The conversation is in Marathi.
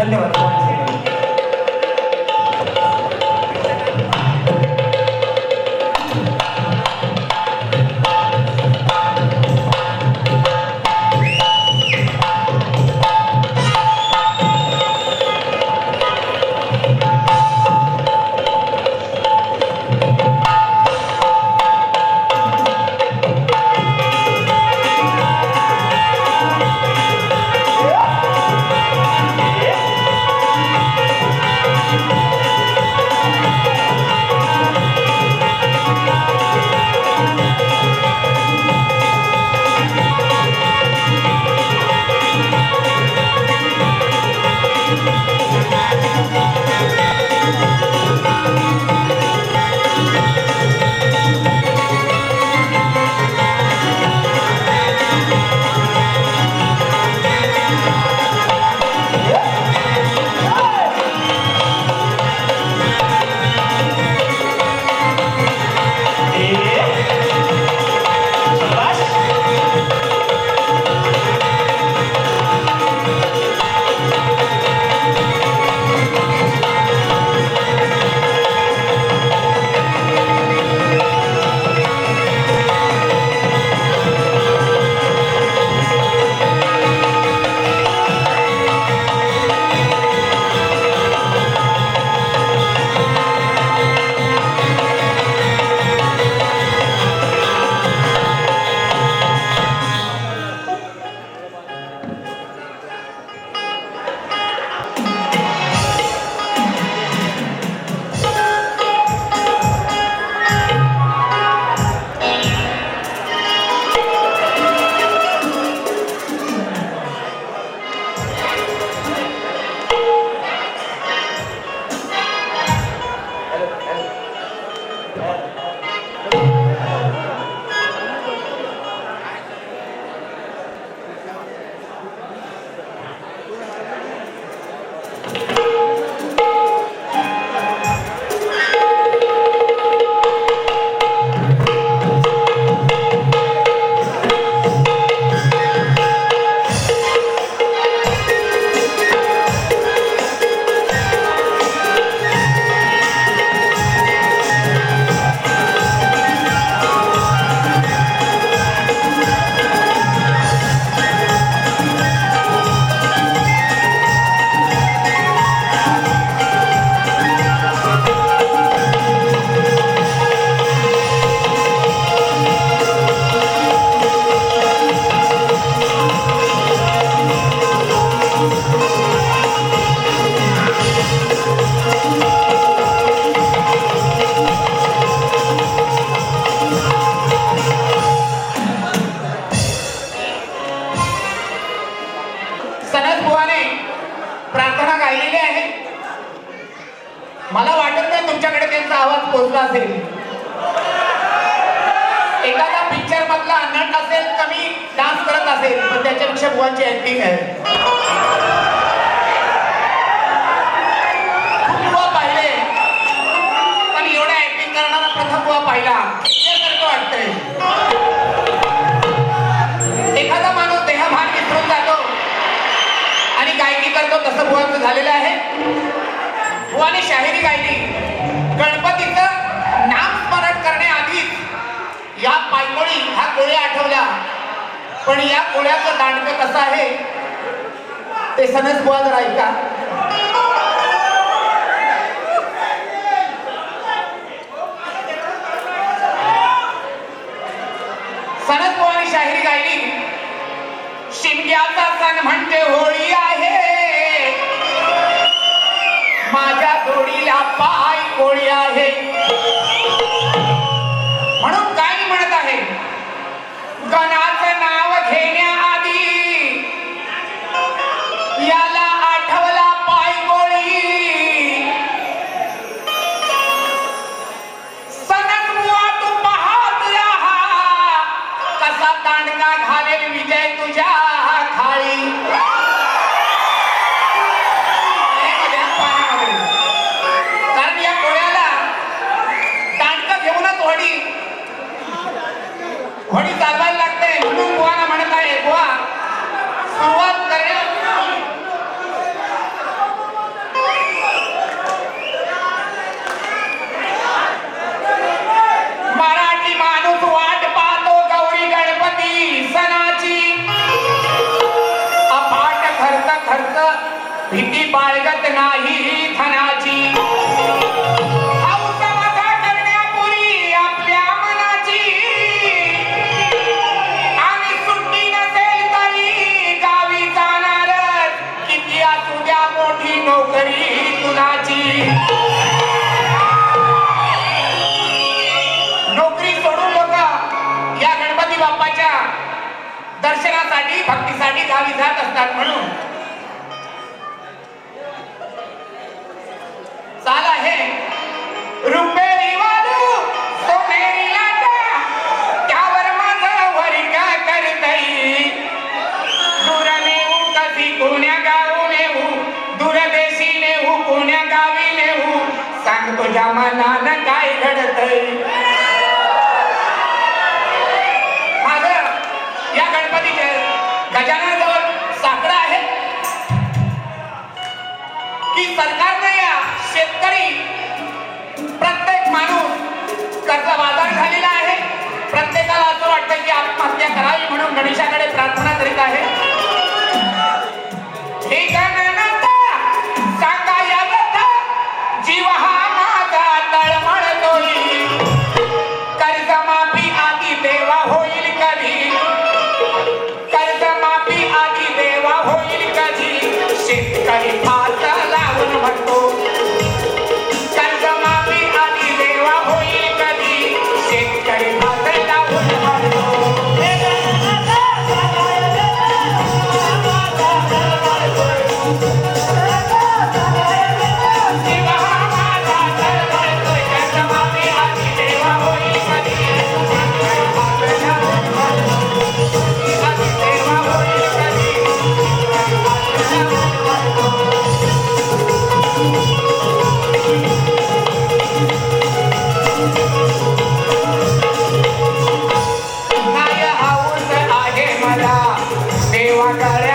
धन्यवाद. सनद बुवाने प्रार्थना गायलेली आहे. मला वाटत नाही तुमच्याकडे त्यांचा आवाज पोचला असेल. एखादा पिक्चर मधला नट असेल कमी डान्स करत असेल पण त्याच्यापेक्षा बुवांची ऍक्टिंग आहे. पण या कोळ्याचं दांडकं कसं आहे ते सनस बुवा जरा ऐका सनद बुवाने शाहिरी गायली शिमग्याचा सण म्हणते होळी आहे. माझ्या जोडीला पाय कोळी आहे. होणी चालवायला लागते म्हणून बुवाना म्हणत आहे बुवा सुरुवात मराठी माणूस वाट पाहतो गणपती सणाची. अपाट खर्च खर्च भीती बाळगत नाही. नोकरी सोडू नका या गणपती बाप्पाच्या दर्शनासाठी भक्तीसाठी गावी जात असतात म्हणून. चाल आहे. माझ्या मनानं काय घडतय? I got it.